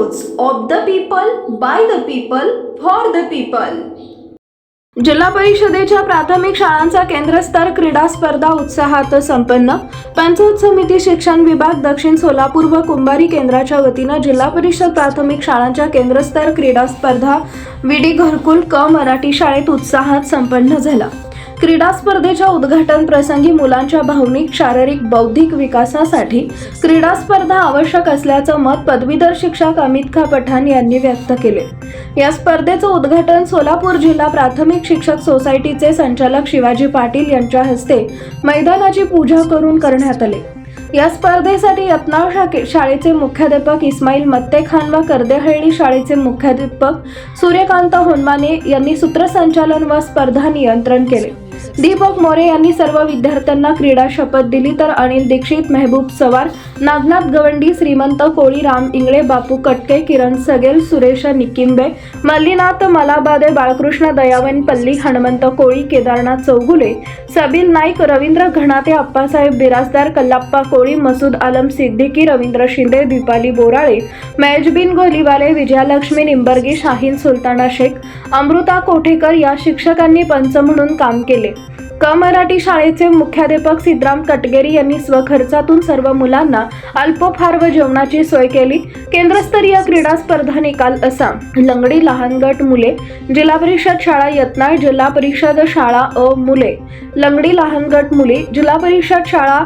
News of the people by the people for the people जिल्हा परिषदेच्या प्राथमिक शाळांचा केंद्रस्तर क्रीडा स्पर्धा उत्साहात संपन्न. पंचायत समिती शिक्षण विभाग दक्षिण सोलापूर व कुंभारी केंद्राच्या वतीनं जिल्हा परिषद प्राथमिक शाळांच्या केंद्रस्तर क्रीडा स्पर्धा विडी घरकुल क मराठी शाळेत उत्साहात संपन्न झाला. क्रीडा स्पर्धेच्या उद्घाटन प्रसंगी मुलांच्या भावनिक शारीरिक बौद्धिक विकासासाठी क्रीडा स्पर्धा आवश्यक असल्याचं मत पदवीधर शिक्षक अमित खा पठाण यांनी व्यक्त केले. या स्पर्धेचं उद्घाटन सोलापूर जिल्हा प्राथमिक शिक्षक सोसायटीचे संचालक शिवाजी पाटील यांच्या हस्ते मैदानाची पूजा करून करण्यात आले. या स्पर्धेसाठी यत्नाळ शाखे शाळेचे मुख्याध्यापक इस्माईल मत्ते खान व कर्देहळणी शाळेचे मुख्याध्यापक सूर्यकांत होनमाने यांनी सूत्रसंचालन व स्पर्धा नियंत्रण केले. दीपक मोरे यांनी सर्व विद्यार्थ्यांना क्रीडा शपथ दिली तर अनिल दीक्षित मेहबूब सवार नागनाथ गवंडी श्रीमंत कोळी राम इंगळे बापू कटके किरण सगेल सुरेश निकिंबे मल्लीनाथ मलाबादे बाळकृष्ण दयावन पल्ली हनुमंत कोळी केदारनाथ चौगुले सबील नाईक रवींद्र घणाते अप्पासाहेब बिराजदार कल्लाप्पा कोळी मसूद आलम सिद्दीकी रवींद्र शिंदे दीपाली बोराळे मेजबिन गोलीवाले विजयालक्ष्मी निंबर्गी शाहीन सुलताना शेख अमृता कोठेकर या शिक्षकांनी पंच म्हणून काम केले. क मराठी शाळेचे मुख्याध्यापक सिद्धराम कटगेरी यांनी स्वखर्चातून सर्व मुलांना अल्पफार व जेवणाची सोय केली. केंद्रस्तरीय क्रीडा स्पर्धा निकाल असा लंगडी लहान गट मुले जिल्हा परिषद शाळा यत्नाळ जिल्हा परिषद शाळा अ मुले. लंगडी लहान गट मुले जिल्हा परिषद शाळा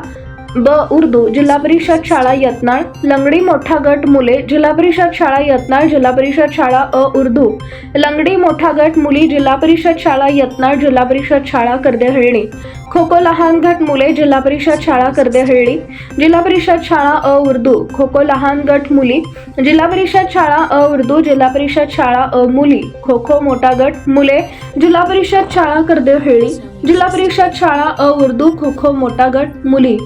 ब. उर्दू जिल्हा परिषद शाळा यत्नाळ. लंगडी मोठा गट मुले जिल्हा परिषद शाळा यत्नाळ. जिल्हा परिषद शाळा अ. उर्दू. लंगडी मोठा गट मुली जिल्हा परिषद शाळा यत्नाळ. जिल्हा परिषद शाळा कर्देहळणी खो खो लहान गट मुले जिल्हा परिषद शाळा कर्देहळ्ळी. जिल्हा परिषद शाळा अ उर्दू. खो खो लहान गट मुली. जिल्हा परिषद शाळा अ उर्दू. जिल्हा परिषद शाळा अ मुली. खो खो मोठा गट मुले. जिल्हा परिषद शाळा कर्देहळ्ळी. जिल्हा परिषद शाळा अ उर्दू. खो खो मोठा गट मुली.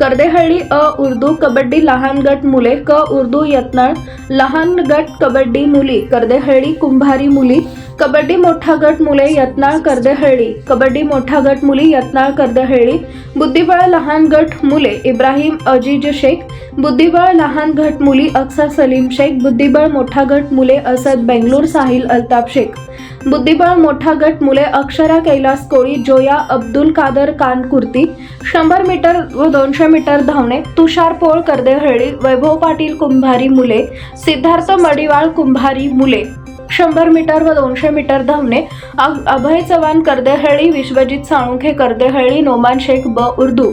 कर्देहळ्ळी अ उर्दू. कबड्डी लहान गट मुले. क उर्दू यत्नाळ. लहान गट कबड्डी मुली. कर्देहळ्ळी कुंभारी मुली. कबड्डी मोठा गट मुले यत्नाळ कर्देहळ्ळी कबड्डी मोठा गट मुली यत्नाळ कर्देहळ्ळी बुद्धिबळ लहान गट मुले इब्राहिम अजीज शेख. बुद्धिबळ लहान गट मुली अक्सा सलीम शेख. बुद्धिबळ मोठा गट मुले असद बेंगलोर साहिल अल्ताफ शेख. बुद्धिबळ मोठा गट मुले अक्षरा कैलास कोळी जोया अब्दुल कादर कानकुर्ती शंभर मीटर व दोनशे मीटर धावणे. तुषार पोळ कर्देहळ्ळी वैभव पाटील कुंभारी मुले. सिद्धार्थ मडिवाळ कुंभारी मुले. शंभर मीटर व दोनशे मीटर धावणे. अभय चव्हाण कर्देहळी विश्वजित साळुंखे कर्देहळी नोमान शेख ब उर्दू.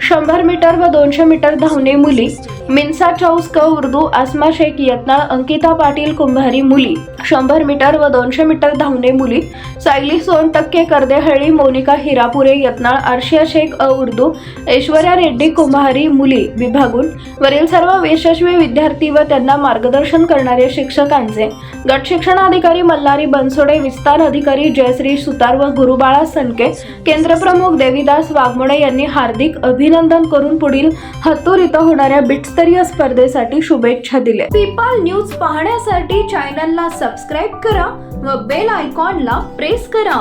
शंभर मीटर व दोनशे मीटर धावणे मुली. मिन्सा चौस क उर्दू आसमा शेख यत्नाळ अंकिता पाटील कुंभारी मुली शंभर मीटर व दोनशे मीटर धावणे मुली सायली सोन टक्के कर्देहळी मोनिका हिरापुरे यत्नाळ आर्शिया शेख अ उर्दू ऐश्वर्या रेड्डी कुंभारी मुली विभागून वरील सर्व यशस्वी विद्यार्थी व त्यांना मार्गदर्शन करणारे शिक्षकांचे गट शिक्षणाधिकारी मल्हारी बनसोडे विस्तार अधिकारी जयश्री सुतार व गुरुबाळा सनके केंद्रप्रमुख देवीदास वाघमोडे यांनी हार्दिक अभिनंदन करून पुढील हत्तूर इथं होणाऱ्या बिटस्तरीय स्पर्धेसाठी शुभेच्छा दिल्या. पीपल न्यूज पाहण्यासाठी चॅनलला सबस्क्राईब करा व बेल आयकॉनला प्रेस करा.